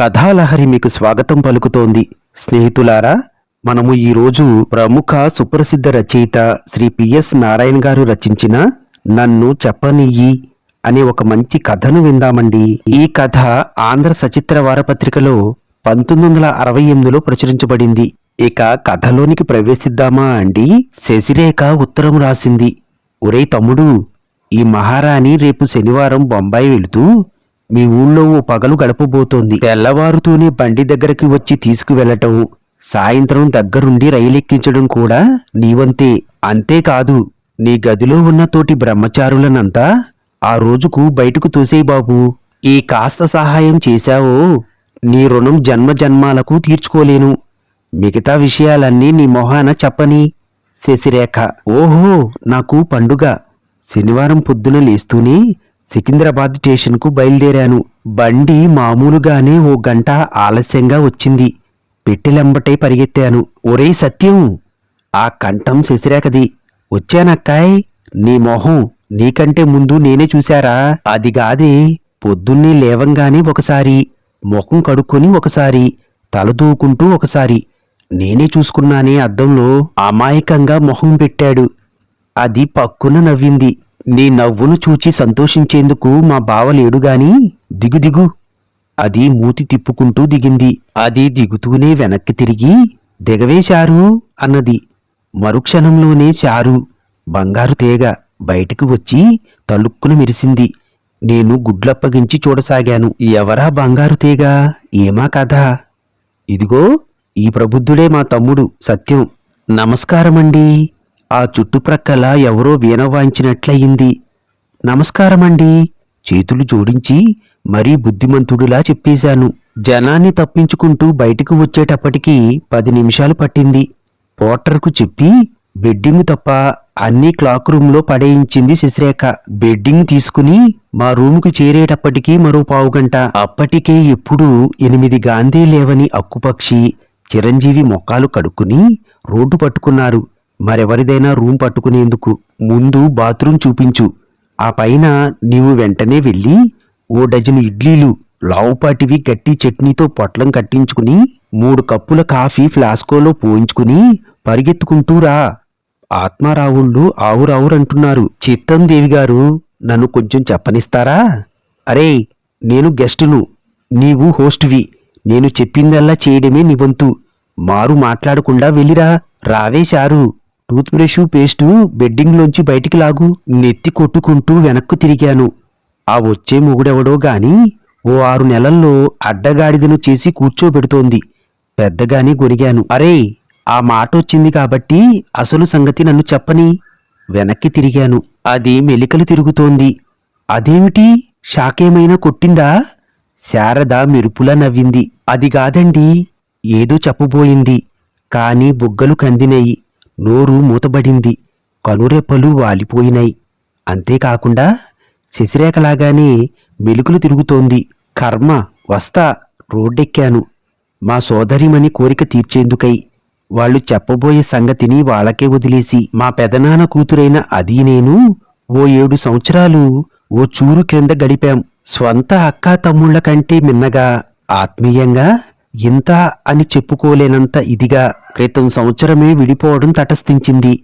కథాలహరి మీకు స్వాగతం పలుకుతోంది. స్నేహితులారా మనము ఈరోజు ప్రముఖ సుప్రసిద్ధ రచయిత శ్రీ పిఎస్ నారాయణ గారు రచించిన నన్ను చెప్పనియ్యి అనే ఒక మంచి కథను విందామండి. ఈ కథ ఆంధ్ర సచిత్ర వారపత్రికలో పంతొమ్మిది వందల అరవై ఎనిమిదిలో ప్రచురించబడింది. ఇక కథలోనికి ప్రవేశిద్దామా అండి? శశిరేఖ ఉత్తరం రాసింది. ఒరే తమ్ముడు ఈ మహారాణి రేపు శనివారం బొంబాయి వెళుతూ మీ ఊళ్ళో ఓ పగలు గడపబోతోంది. తెల్లవారుతూనే బండి దగ్గరికి వచ్చి తీసుకువెళ్ళటం సాయంత్రం దగ్గరుండి రైలెక్కించడం కూడా నీవంతే. అంతేకాదు నీ గదిలో ఉన్న తోటి బ్రహ్మచారులనంతా ఆ రోజుకు బయటకు తోసేయి బాబు. ఈ కాస్త సహాయం చేశావో నీ రుణం జన్మ జన్మాలకు తీర్చుకోలేను. మిగతా విషయాలన్నీ నీ మొహాన చెప్పని. శశిరేఖ ఓహో నాకు పండుగ. శనివారం పొద్దున లేస్తూనే సికింద్రాబాద్ స్టేషన్కు బయలుదేరాను. బండి మామూలుగానే ఓ గంట ఆలస్యంగా వచ్చింది. పెట్టెలెంబటే పరిగెత్తాను. ఒరే సత్యం! ఆ కంఠం శశిరేఖది. వచ్చానక్కాయ్! నీ మొహం నీకంటే ముందు నేనే చూశారా? అది గాదే పొద్దున్నే లేవంగానే ఒకసారి ముఖం కడుక్కొని ఒకసారి తలదూకుంటూ ఒకసారి. నేనే చూసుకున్నానే అద్దంలో అమాయకంగా మొహం పెట్టాడు. అది పక్కున నవ్వింది. నీ నవ్వును చూచి సంతోషించేందుకు మా బావ లేడుగాని దిగు దిగు. అది మూతి తిప్పుకుంటూ దిగింది. అది దిగుతూనే వెనక్కి తిరిగి దిగవే చారు అన్నది. మరుక్షణంలోనే చారు బంగారు తీగ బయటికి వచ్చి తలుక్కును మెరిసింది. నేను గుడ్లప్పగించి చూడసాగాను. ఎవరా బంగారు తీగ? ఏమా కథ? ఇదిగో ఈ ప్రబుద్ధుడే మా తమ్ముడు సత్యం. నమస్కారమండి. ఆ చుట్టుప్రక్కల ఎవరో వీణ వాయించినట్లయింది. నమస్కారమండి. చేతులు జోడించి మరీ బుద్ధిమంతుడిలా చెప్పేశాను. జనాన్ని తప్పించుకుంటూ బయటికి వచ్చేటప్పటికీ పది నిమిషాలు పట్టింది. పోర్టర్కు చెప్పి బెడ్డింగ్ తప్ప అన్ని క్లాక్ రూమ్లో పడేయించింది శశిరేఖ. బెడ్డింగ్ తీసుకుని మా రూముకు చేరేటప్పటికీ మరో పావుగంట అప్పటికే ఎప్పుడు ఎనిమిది గాంధీ లేవని అక్కుపక్షి చిరంజీవి మొక్కాలు కడుక్కుని రోడ్డు పట్టుకున్నారు. మరెవరిదైనా రూమ్ పట్టుకునేందుకు ముందు బాత్రూం చూపించు. ఆ పైన నీవు వెంటనే వెళ్ళి ఓ డజను ఇడ్లీలు లావుపాటివి గట్టి చట్నీతో పొట్లం కట్టించుకుని మూడు కప్పుల కాఫీ ఫ్లాస్కోలో పోయించుకుని పరిగెత్తుకుంటూ రా. ఆత్మారావుళ్ళు ఆవురావురంటున్నారు. చిత్తం గారు నన్ను కొంచెం చెప్పనిస్తారా? అరే నేను గెస్టును. నీవు హోస్ట్వి. నేను చెప్పిందల్లా చేయడమే నీ వంతు. మారు మాట్లాడకుండా వెళ్ళిరా. రావే చారు టూత్ బ్రష్ పేస్టు బెడ్డింగ్లోంచి బయటికి లాగు. నెత్తి కొట్టుకుంటూ వెనక్కు తిరిగాను. ఆ వచ్చే మొగుడెవడో గాని ఓ ఆరు నెలల్లో అడ్డగాడిదను చేసి కూర్చోబెడుతోంది. పెద్దగానే గొరిగాను. అరే ఆ మాట వచ్చింది కాబట్టి అసలు సంగతి నన్ను చెప్పని వెనక్కి తిరిగాను. అది మెలికలు తిరుగుతోంది. అదేమిటి? షాకేమైనా కొట్టిందా? శారద మెరుపులా నవ్వింది. అది కాదండి ఏదో చెప్పబోయింది. కాని బుగ్గలు కందినయి. నోరు మూతబడింది. కనురెప్పలు వాలిపోయినాయి. అంతేకాకుండా శశిరేఖలాగానే మెలుకులు తిరుగుతోంది. కర్మ వస్తా రోడ్డెక్కాను. మా సోదరిమని కోరిక తీర్చేందుకై వాళ్ళు చెప్పబోయే సంగతిని వాళ్ళకే వదిలేసి మా పెదనాన్న కూతురైన అది నేను ఓ ఏడు సంవత్సరాలు ఓ చూరు క్రింద గడిపాం. స్వంత అక్కా తమ్ముళ్ళ కంటే మిన్నగా ఆత్మీయంగా ఇంత అని చెప్పుకోలేనంత ఇదిగా క్రితం సంవత్సరమే విడిపోవడం తటస్థించింది.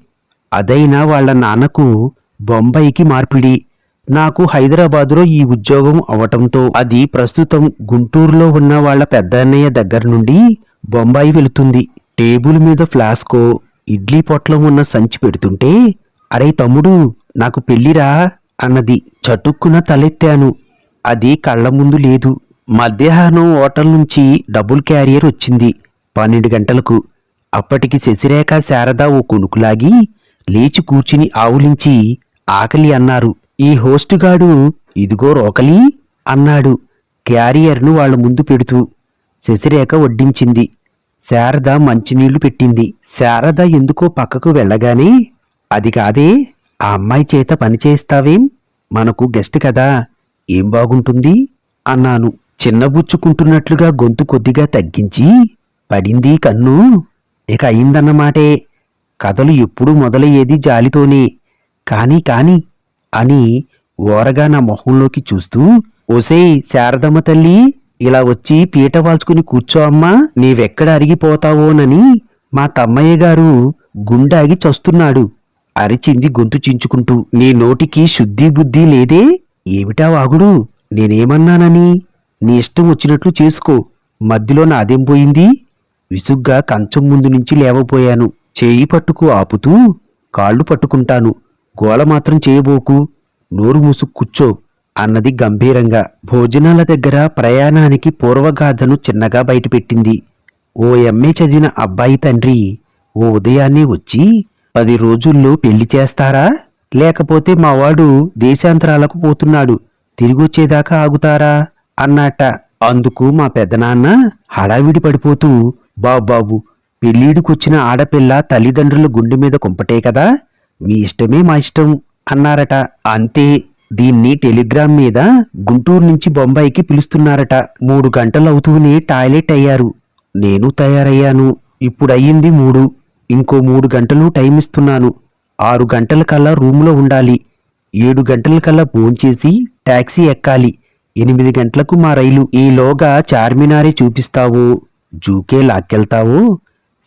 అదైనా వాళ్ళ నాన్నకు బొంబాయికి మార్పిడి. నాకు హైదరాబాదులో ఈ ఉద్యోగం అవటంతో అది ప్రస్తుతం గుంటూరులో ఉన్న వాళ్ళ పెద్దన్నయ్య దగ్గర నుండి బొంబాయి వెళుతుంది. టేబుల్ మీద ఫ్లాస్కో ఇడ్లీ పొట్లం ఉన్న సంచి పెడుతుంటే అరే తమ్ముడు నాకు పెళ్ళిరా అన్నది చటుక్కున తలెత్తాను. అది కళ్ళ ముందు లేదు. మధ్యాహ్నం హోటల్ నుంచి డబుల్ క్యారియర్ వచ్చింది. పన్నెండు గంటలకు అప్పటికి శశిరేఖ శారద ఓ కొనుకులాగి లేచి కూర్చుని ఆవులించి ఆకలి అన్నారు. ఈ హోస్టుగాడు ఇదిగో రోకలి అన్నాడు. క్యారియర్ను వాళ్ళ ముందు పెడుతూ శశిరేఖ వడ్డించింది. శారద మంచినీళ్ళు పెట్టింది. శారద ఎందుకో పక్కకు వెళ్ళగానే అది కాదే ఆ అమ్మాయి చేత పని చేస్తావేం? మనకు గెస్ట్ కదా ఏం బాగుంటుంది? అన్నాను. చిన్నబుచ్చుకుంటున్నట్లుగా గొంతు కొద్దిగా తగ్గించి పడింది కన్ను. ఇక అయిందన్నమాటే కథలు ఎప్పుడు మొదలయ్యేది జాలితోనే. కాని కాని అని ఓరగా నా మొహంలోకి చూస్తూ ఓసేయ్ శారదమ్మ తల్లి ఇలా వచ్చి పీట వాల్చుకుని కూర్చో అమ్మా. నీవెక్కడ అరిగిపోతావోనని మా తమ్మయ్య గారు గుండాగి చస్తున్నాడు. అరిచింది గొంతు చించుకుంటూ నీ నోటికి శుద్ధి బుద్ధి లేదే? ఏమిటా వాగుడు? నేనేమన్నానని? నీ ఇష్టం వచ్చినట్లు చేసుకో. మధ్యలో నాదేం పోయింది? విసుగ్గా కంచం ముందు నుంచి లేవపోయాను చేయి పట్టుకు ఆపుతూ కాళ్ళు పట్టుకుంటాను. గోల మాత్రం చేయబోకు. నోరు మూసుకు కూర్చో అన్నది గంభీరంగా. భోజనాల దగ్గర ప్రయాణానికి పూర్వగాథను చిన్నగా బయటపెట్టింది. ఓ ఎంఏ చదివిన అబ్బాయి తండ్రి ఓ ఉదయాన్నే వచ్చి పది రోజుల్లో పెళ్ళి చేస్తారా? లేకపోతే మావాడు దేశాంతరాలకు పోతున్నాడు. తిరిగొచ్చేదాకా ఆగుతారా? అన్నట. అందుకు మా పెదనాన్న హడావిడి పడిపోతూ బాబాబు పెళ్ళీడుకొచ్చిన ఆడపిల్ల తల్లిదండ్రుల గుండె మీద కుంపటే కదా? మీ ఇష్టమే మా ఇష్టం అన్నారట. అంతే దీన్ని టెలిగ్రామ్ మీద గుంటూరు నుంచి బొంబాయికి పిలుస్తున్నారట. మూడు గంటలవుతూనే టాయిలెట్ అయ్యారు. నేను తయారయ్యాను. ఇప్పుడయ్యింది మూడు. ఇంకో మూడు గంటలు టైం ఇస్తున్నాను ఆరు గంటల కల్లా రూములో ఉండాలి. ఏడు గంటల కల్లా చేసి టాక్సీ ఎక్కాలి. ఎనిమిది గంటలకు మా రైలు ఈలోగా చార్మినారే చూపిస్తావు. జూకే లాక్కెళ్తావు.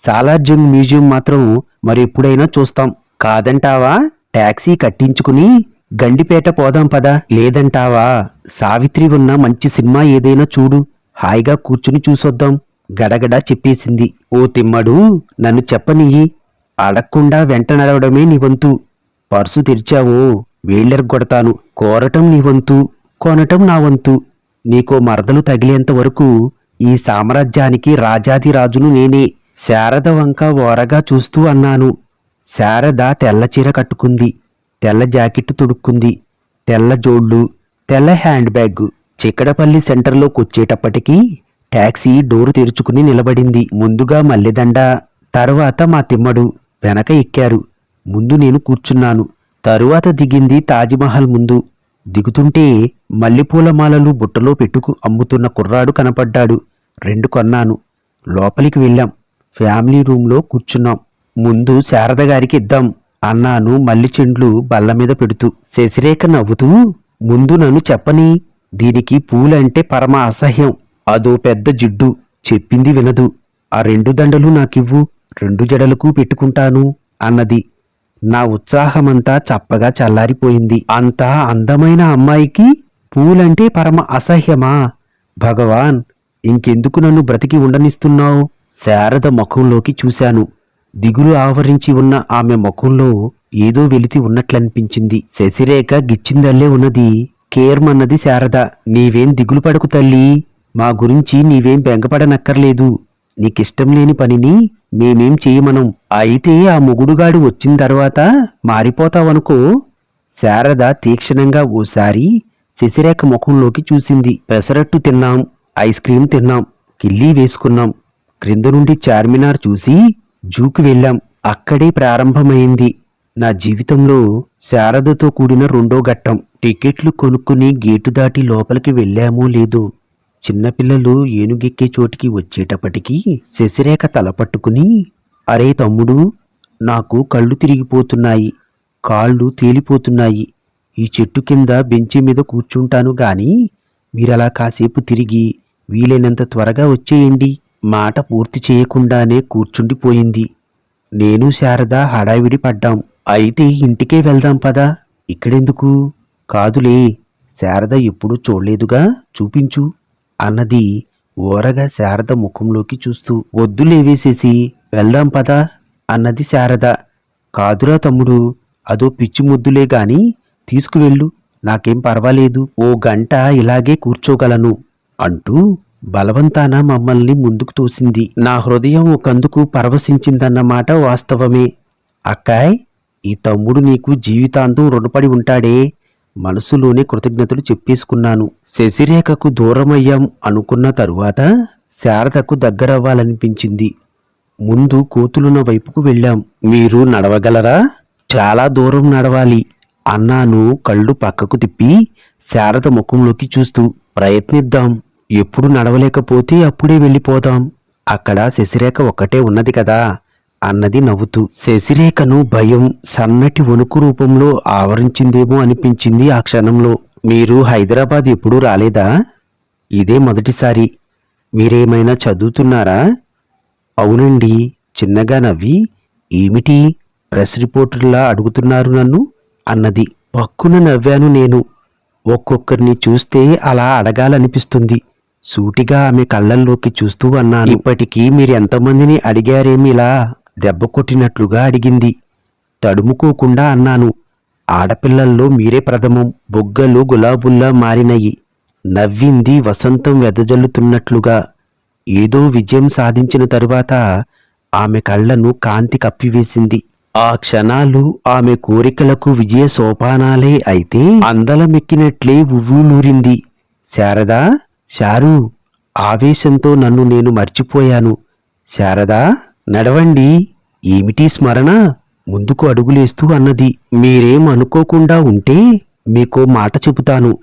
సాలార్జంగ్ మ్యూజియం మాత్రం మరెప్పుడైనా చూస్తాం. కాదంటావా? ట్యాక్సీ కట్టించుకుని గండిపేట పోదాం పదా. లేదంటావా? సావిత్రి ఉన్న మంచి సినిమా ఏదైనా చూడు. హాయిగా కూర్చుని చూసొద్దాం. గడగడ చెప్పేసింది. ఓ తిమ్మడు నన్ను చెప్పనియ్యి. అడగకుండా వెంట నడవడమే నీ వంతు. పర్సు తెరిచావో. వేళ్ళెరగొడతాను. కోరటం నీ వంతు. కొనటం నా వంతు. నీకో మరదలు తగిలేంత వరకు ఈ సామ్రాజ్యానికి రాజాదిరాజును నేనే శారద వంక ఓరగా చూస్తూ అన్నాను. శారద తెల్ల చీర కట్టుకుంది. తెల్ల జాకెట్టు తుడుక్కుంది. తెల్ల జోళ్ళు తెల్ల హ్యాండ్ బ్యాగ్ చిక్కడపల్లి సెంటర్లోకి వచ్చేటప్పటికీ ట్యాక్సీ డోరు తెరుచుకుని నిలబడింది. ముందుగా మల్లెదండ తరువాత మా తిమ్మడు వెనక ఎక్కారు. ముందు నేను కూర్చున్నాను. తరువాత దిగింది తాజ్మహల్ ముందు. దిగుతుంటే మల్లెపూల మాలలు బుట్టలో పెట్టుకు అమ్ముతున్న కుర్రాడు కనపడ్డాడు. రెండు కొన్నాను. లోపలికి వెళ్ళాం. ఫ్యామిలీ రూంలో కూర్చున్నాం. ముందు శారద గారికి ఇద్దాం అన్నాను మల్లి చెండ్లు బల్ల మీద పెడుతూ. శశిరేఖ నవ్వుతూ ముందు నన్ను చెప్పని దీనికి పూలంటే పరమ అసహ్యం. అదో పెద్ద జిడ్డు. చెప్పింది వినదు. ఆ రెండు దండలు నాకివ్వు. రెండు జడలకు పెట్టుకుంటాను అన్నది. నా ఉత్సాహమంతా చప్పగా చల్లారిపోయింది. అంత అందమైన అమ్మాయికి పూలంటే పరమ అసహ్యమా? భగవాన్ ఇంకెందుకు నన్ను బ్రతికి ఉండనిస్తున్నావు? శారద ముఖంలోకి చూశాను. దిగులు ఆవరించి ఉన్న ఆమె ముఖంలో ఏదో వెలితి ఉన్నట్లనిపించింది. శశిరేఖ గిచ్చిందల్లే ఉన్నది. కేర్మన్నది శారద. నీవేం దిగులు పడకు తల్లి. మా గురించి నీవేం బెంగపడనక్కర్లేదు. నీకిష్టం లేని పనిని మేమేం చేయమనం. అయితే ఆ మొగుడుగాడు వచ్చిన తర్వాత మారిపోతావనుకో. శారద తీక్షణంగా ఓసారి శశిరేఖ ముఖంలోకి చూసింది. పెసరట్టు తిన్నాం ఐస్ క్రీం తిన్నాం కిల్లీ వేసుకున్నాం. క్రింద నుండి చార్మినార్ చూసి జూకి వెళ్ళాం. అక్కడే ప్రారంభమైంది. నా జీవితంలో శారదతో కూడిన రెండో ఘట్టం. టికెట్లు కొనుక్కుని గేటు దాటి లోపలికి వెళ్ళామో లేదో చిన్నపిల్లలు ఏనుగెక్కే చోటికి వచ్చేటప్పటికి శశిరేఖ తల పట్టుకుని అరే తమ్ముడు నాకు కళ్ళు తిరిగిపోతున్నాయి కాళ్ళు తేలిపోతున్నాయి ఈ చెట్టు కింద బెంచి మీద కూర్చుంటాను గాని మీరలా కాసేపు తిరిగి వీలైనంత త్వరగా వచ్చేయండి మాట పూర్తి చేయకుండానే కూర్చుండిపోయింది. నేను శారద హడావిడి పడ్డాం. అయితే ఇంటికే వెళ్దాం పదా? ఇక్కడెందుకు? కాదులే శారద ఎప్పుడూ చూడలేదుగా చూపించు. అన్నది ఓరగా శారద ముఖంలోకి చూస్తూ వద్దులేవేసేసి వెళ్దాం పదా అన్నది శారద. కాదురా తమ్ముడు అదో పిచ్చి ముద్దులే గాని తీసుకువెళ్ళు నాకేం పర్వాలేదు ఓ గంట ఇలాగే కూర్చోగలను అంటూ బలవంతాన మమ్మల్ని ముందుకు తోసింది. నా హృదయం ఒకందుకు పరవశించిందన్నమాట వాస్తవమే. అక్కాయ్ ఈ తమ్ముడు నీకు జీవితాంతం రుణపడి ఉంటాడే. మనసులోనే కృతజ్ఞతలు చెప్పేసుకున్నాను. శశిరేఖకు దూరమయ్యాం అనుకున్న తరువాత శారదకు దగ్గరవ్వాలనిపించింది. ముందు కోతులున్న వైపుకు వెళ్ళాం. మీరు నడవగలరా? చాలా దూరం నడవాలి అన్నాను కళ్ళు పక్కకు తిప్పి శారద ముఖంలోకి చూస్తూ. ప్రయత్నిద్దాం. ఎప్పుడు నడవలేకపోతే అప్పుడే వెళ్ళిపోదాం. అక్కడ శశిరేఖ ఒక్కటే ఉన్నది కదా. అన్నది నవ్వుతూ శశిరేఖను భయం సన్నటి వణుకు రూపంలో ఆవరించిందేమో అనిపించింది ఆ క్షణంలో. మీరు హైదరాబాద్ ఎప్పుడూ రాలేదా? ఇదే మొదటిసారి. మీరేమైనా చదువుతున్నారా? అవునండి. చిన్నగా నవ్వి ఏమిటి ప్రెస్ రిపోర్టర్లా అడుగుతున్నారు నన్ను? అన్నది. పక్కున నవ్వాను నేను. ఒక్కొక్కరిని చూస్తే అలా అడగాలనిపిస్తుంది. సూటిగా ఆమె కళ్ళల్లోకి చూస్తూ అన్నాను. ఇప్పటికీ మీరు ఎంతమందిని అడిగారేమిలా? దెబ్బ కొట్టినట్లుగా అడిగింది. తడుముకోకుండా అన్నాను. ఆడపిల్లల్లో మీరే ప్రథమం. బొగ్గలు గులాబుల్లా మారినయి. నవ్వింది వసంతం వెదజల్లుతున్నట్లుగా. ఏదో విజయం సాధించిన తరువాత ఆమె కళ్ళను కాంతి కప్పివేసింది. ఆ క్షణాలు ఆమె కోరికలకు విజయ సోపానాలే అయితే అందలమెక్కినట్లే ఉవ్వులూరింది శారదా శారు ఆవేశంతో నన్ను నేను మర్చిపోయాను. శారదా? నడవండి ఏమిటి స్మరణ? ముందుకు అడుగులేస్తూ అన్నది. మీరేం అనుకోకుండా ఉంటే మీకో మాట చెబుతాను.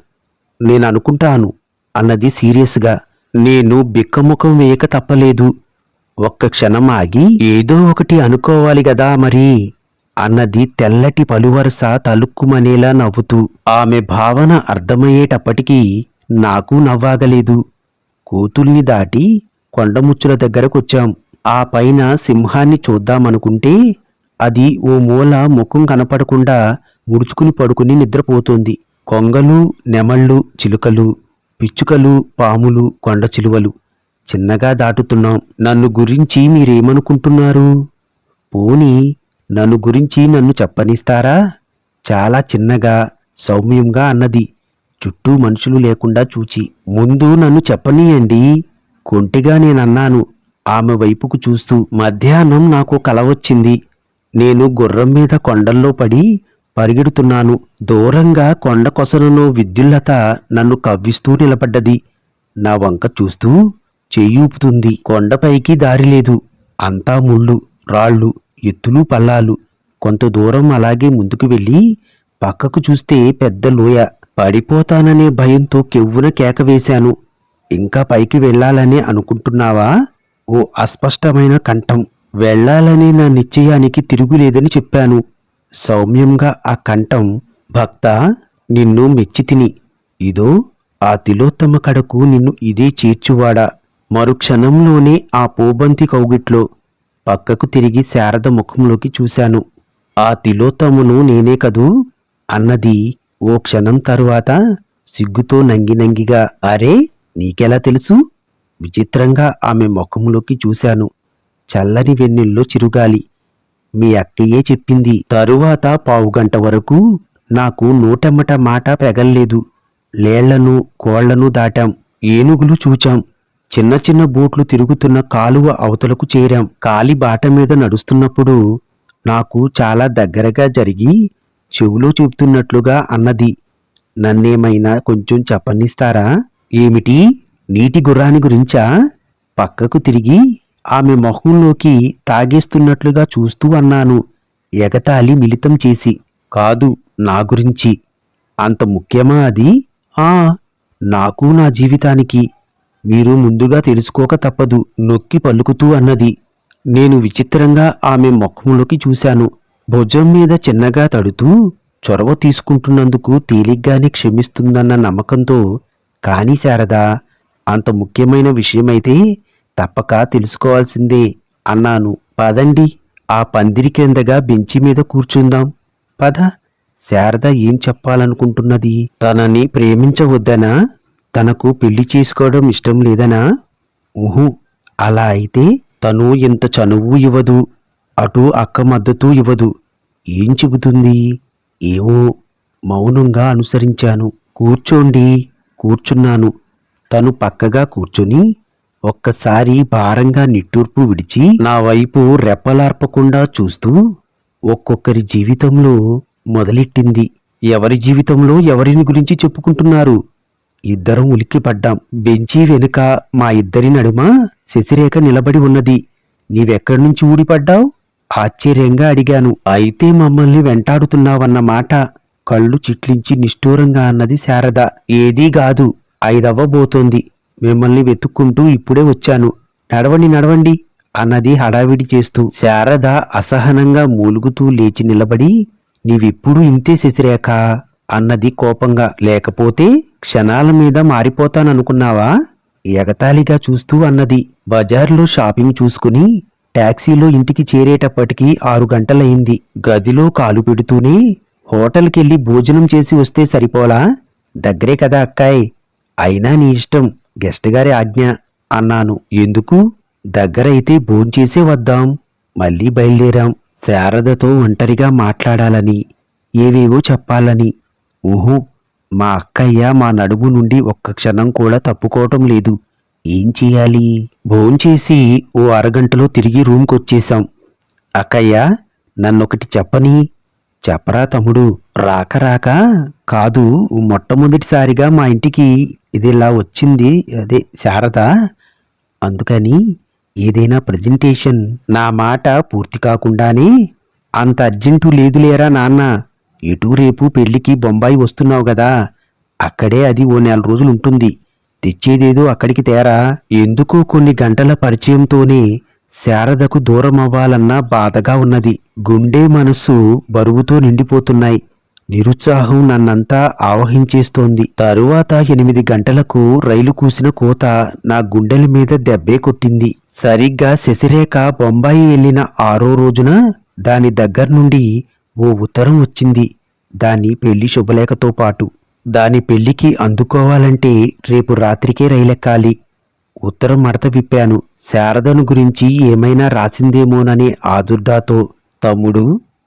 నేను అనుకుంటాను అన్నది సీరియస్గా. నేను బిక్కముఖం వేయక తప్పలేదు. ఒక్క క్షణం ఆగి ఏదో ఒకటి అనుకోవాలి గదా మరి అన్నది తెల్లటి పలువరస తలుక్కుమనేలా నవ్వుతూ ఆమె భావన అర్థమయ్యేటప్పటికీ నాకు నవ్వాగలేదు. కూతుల్ని దాటి కొండముచ్చుల దగ్గరకొచ్చాం. ఆ పైన సింహాన్ని చూద్దామనుకుంటే అది ఓ మూల ముఖం కనపడకుండా ముడుచుకుని పడుకుని నిద్రపోతోంది. కొంగలు నెమళ్ళు చిలుకలు పిచ్చుకలు పాములు కొండ చిలువలు. చిన్నగా దాటుతున్నాం. నన్ను గురించి మీరేమనుకుంటున్నారు? పోని నన్ను గురించి నన్ను చెప్పనిస్తారా? చాలా చిన్నగా సౌమ్యంగా అన్నది. చుట్టూ మనుషులు లేకుండా చూచి ముందు నన్ను చెప్పనీయండి. కొంటిగా నేనన్నాను. ఆమె వైపుకు చూస్తూ మధ్యాహ్నం నాకు కల వచ్చింది. నేను గుర్రం మీద కొండల్లో పడి పరిగెడుతున్నాను. దూరంగా కొండ కొసనలో విద్యుల్లత నన్ను కవ్విస్తూ నిలబడ్డది. నా వంక చూస్తూ చెయ్యూపుతుంది కొండపైకి దారి లేదు. అంతా ముళ్ళు రాళ్ళు ఎత్తులు పల్లాలు. కొంత దూరం అలాగే ముందుకు వెళ్ళి పక్కకు చూస్తే పెద్ద లోయ. పడిపోతాననే భయంతో కెవ్వున కేక వేశాను. ఇంకా పైకి వెళ్ళాలని అనుకుంటున్నావా? ఓ అస్పష్టమైన కంఠం. వెళ్ళాలనే నా నిశ్చయానికి తిరుగులేదని చెప్పాను. సౌమ్యంగా ఆ కంఠం భక్త నిన్ను మెచ్చితిని ఇదో ఆ తిలోత్తమ కడకు నిన్ను ఇదే చేర్చువాడా. మరుక్షణంలోనే ఆ పోబంతి కౌగిట్లో పక్కకు తిరిగి శారద ముఖంలోకి చూశాను. ఆ తిలోత్తమును నేనే కదూ? అన్నది ఓ క్షణం తరువాత సిగ్గుతో నంగి నంగిగా అరే నీకెలా తెలుసు? విచిత్రంగా ఆమె ముఖంలోకి చూశాను. చల్లని వెన్నెల్లో చిరుగాలి. మీ అక్కయ్యే చెప్పింది. తరువాత పావుగంట వరకు నాకు నూటెమ్మట మాట పెగల్లేదు. లేళ్ళను కోళ్ళను దాటాం. ఏనుగులు చూచాం. చిన్న చిన్న బోట్లు తిరుగుతున్న కాలువ అవతలకు చేరాం. కాలి బాట మీద నడుస్తున్నప్పుడు నాకు చాలా దగ్గరగా జరిగి చెవులో చెబుతున్నట్లుగా అన్నది. నన్నేమైనా కొంచెం చెప్పనిస్తారా? ఏమిటి? నీటి గుర్రాన్ని గురించా? పక్కకు తిరిగి ఆమె మొహంలోకి తాగేస్తున్నట్లుగా చూస్తూ అన్నాను. ఎగతాళి మిళితం చేసి కాదు నా గురించి. అంత ముఖ్యమా అది? ఆ నాకు నా జీవితానికి. మీరు ముందుగా తెలుసుకోక తప్పదు నొక్కి పలుకుతూ అన్నది. నేను విచిత్రంగా ఆమె ముఖంలోకి చూశాను. భుజం మీద చిన్నగా తడుతూ చొరవ తీసుకుంటున్నందుకు తేలిగ్గానే క్షమిస్తుందన్న నమ్మకంతో కాని శారదా అంత ముఖ్యమైన విషయమైతే తప్పక తెలుసుకోవాల్సిందే అన్నాను. పదండి ఆ పందిరి కిందగా బెంచి మీద కూర్చుందాం. పద శారద ఏం చెప్పాలనుకుంటున్నది? తనని ప్రేమించవద్దనా? తనకు పెళ్ళి చేసుకోవడం ఇష్టం లేదనా? ఊహు అలా అయితే తను ఇంత చనువు ఇవ్వదు అటు అక్క మద్దతు ఇవ్వదు. ఏం చెబుతుంది? ఏవో మౌనంగా అనుసరించాను. కూర్చోండి కూర్చున్నాను. తను పక్కగా కూర్చొని ఒక్కసారి భారంగా నిట్టూర్పు విడిచి నా వైపు రెప్పలార్పకుండా చూస్తూ ఒక్కొక్కరి జీవితంలో మొదలెట్టింది. ఎవరి జీవితంలో ఎవరిని గురించి చెప్పుకుంటున్నారు? ఇద్దరం ఉలిక్కిపడ్డాం. బెంచి వెనుక మా ఇద్దరి నడుమ శశిరేఖ నిలబడి ఉన్నది. నీవెక్కడి నుంచి ఊడిపడ్డావు? ఆశ్చర్యంగా అడిగాను. అయితే మమ్మల్ని వెంటాడుతున్నావన్న మాట కళ్ళు చిట్లించి నిష్ఠూరంగా అన్నది శారద. ఏదీ కాదు. ఐదవ్వబోతోంది. మిమ్మల్ని వెతుక్కుంటూ ఇప్పుడే వచ్చాను. నడవండి నడవండి అన్నది హడావిడి చేస్తూ శారద అసహనంగా మూలుగుతూ లేచి నిలబడి నీవిప్పుడు ఇంతే శశిరేఖ అన్నది కోపంగా. లేకపోతే క్షణాల మీద మారిపోతాననుకున్నావా? ఎగతాళిగా చూస్తూ అన్నది. బజార్లో షాపింగ్ చూసుకుని టాక్సీలో ఇంటికి చేరేటప్పటికి ఆరు గంటలయింది. గదిలో కాలు పెడుతూనే హోటల్కెళ్ళి భోజనం చేసి వస్తే సరిపోలా? దగ్గరే కదా అక్కాయ్. అయినా నీ ఇష్టం. గెస్ట్ గారి ఆజ్ఞ అన్నాను. ఎందుకు? దగ్గరైతే భోంచేసే వద్దాం. మళ్ళీ బయలుదేరాం. శారదతో ఒంటరిగా మాట్లాడాలని ఏవేవో చెప్పాలని. ఊహో మా అక్కయ్య మా నడుము నుండి ఒక్క క్షణం కూడా తప్పుకోవటం లేదు. ఏం చేయాలి? భోంచేసి ఓ అరగంటలో తిరిగి రూమ్కొచ్చేశాం. అక్కయ్య నన్నొకటి చెప్పని? చెప్పరా తమ్ముడు. రాక రాక కాదు మొట్టమొదటిసారిగా మా ఇంటికి ఇదిలా వచ్చింది. అదే శారద అందుకని ఏదైనా ప్రజెంటేషన్ నా మాట పూర్తి కాకుండానే అంత అర్జెంటు లేదులేరా నాన్న ఎటు రేపు పెళ్ళికి బొంబాయి వస్తున్నావు కదా అక్కడే అది ఓ నెల రోజులు ఉంటుంది. తెచ్చేదేదో అక్కడికి తేరా. ఎందుకో కొన్ని గంటల పరిచయంతోనే శారదకు దూరం అవ్వాలన్న బాధగా ఉన్నది. గుండె మనస్సు బరువుతో నిండిపోతున్నాయి. నిరుత్సాహం నన్నంతా ఆవహించేస్తోంది. తరువాత ఎనిమిది గంటలకు రైలు కూసిన కోత నా గుండెల మీద దెబ్బే కొట్టింది. సరిగ్గా శశిరేఖ బొంబాయి వెళ్ళిన ఆరో రోజున దాని దగ్గర నుండి ఓ ఉత్తరం వచ్చింది. దాని పెళ్ళి శుభలేఖతో పాటు. దాని పెళ్ళికి అందుకోవాలంటే రేపు రాత్రికే రైలెక్కాలి. ఉత్తరం మడత విప్పాను. శారదను గురించి ఏమైనా రాసిందేమోననే ఆదుర్దాతో తమ్ముడు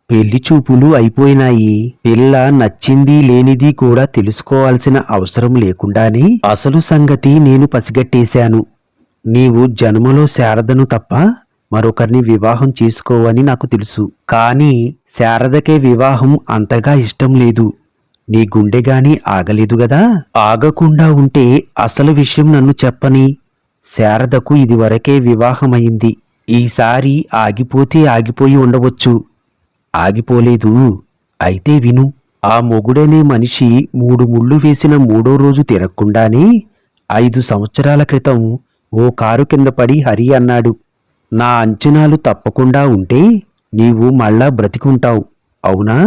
పెళ్ళి చూపులు అయిపోయినాయి. పిల్ల నచ్చింది లేనిది కూడా తెలుసుకోవాల్సిన అవసరం లేకుండానే అసలు సంగతి నేను పసిగట్టేశాను. నీవు జన్మలో శారదను తప్ప మరొకరిని వివాహం చేసుకోవని నాకు తెలుసు. కానీ శారదకే వివాహం అంతగా ఇష్టం లేదు. నీ గుండెగాని ఆగలేదు గదా? ఆగకుండా ఉంటే అసలు విషయం నన్ను చెప్పని. శారదకు ఇదివరకే వివాహమైంది. ఈసారి ఆగిపోతే ఆగిపోయి ఉండవచ్చు. ఆగిపోలేదు. అయితే విను ఆ మొగుడనే మనిషి మూడు ముళ్ళు వేసిన మూడో రోజు తిరగకుండానే ఐదు సంవత్సరాల క్రితం ఓ కారు కింద పడి హరి అన్నాడు నా అంచనాలు తప్పకుండా ఉంటే నీవు మళ్ళా బ్రతికుంటావు అవునా?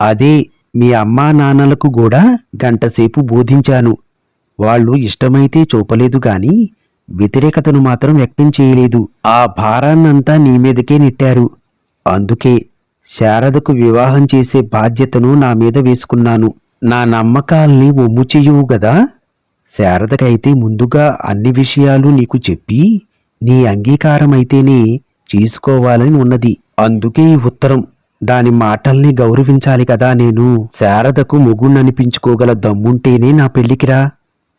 అదే మీ అమ్మా నాన్నలకు కూడా గంటసేపు బోధించాను. వాళ్ళు ఇష్టమైతే చూపలేదు గాని వ్యతిరేకతను మాత్రం వ్యక్తం చేయలేదు. ఆ భారాన్నంతా నీ మీదకే నెట్టారు. అందుకే శారదకు వివాహం చేసే బాధ్యతను నా మీద వేసుకున్నాను. నా నమ్మకాల్ని ఒమ్ము చెయ్యవు గదా? శారదకైతే ముందుగా అన్ని విషయాలు నీకు చెప్పి నీ అంగీకారమైతేనే చేసుకోవాలని ఉన్నది. అందుకే ఈ ఉత్తరం. దాని మాటల్ని గౌరవించాలి కదా నేను. శారదకు మొగుణ్ణనిపించుకోగల దమ్ముంటేనే నా పెళ్ళికిరా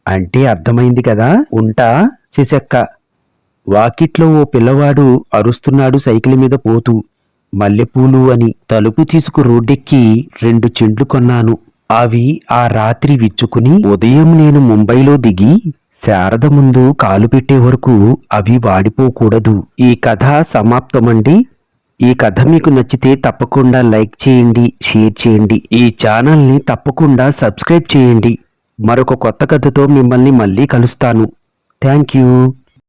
అంటే అర్థమైంది కదా? ఉంటా శిశక్క. వాకిట్లో ఓ పిల్లవాడు అరుస్తున్నాడు సైకిల్ మీద పోతూ. మల్లెపూలు అని తలుపు తీసుకు రోడ్డెక్కి రెండు చెండ్లు కొన్నాను. అవి ఆ రాత్రి విచ్చుకుని ఉదయం నేను ముంబైలో దిగి శారద ముందు కాలు పెట్టే వరకు అవి వాడిపోకూడదు. ఈ కథ సమాప్తమండి. ఈ కథ మీకు నచ్చితే తప్పకుండా లైక్ చేయండి షేర్ చేయండి. ఈ ఛానల్ని తప్పకుండా సబ్స్క్రైబ్ చేయండి. మరొక కొత్త కథతో మిమ్మల్ని మళ్ళీ కలుస్తాను. Thank you.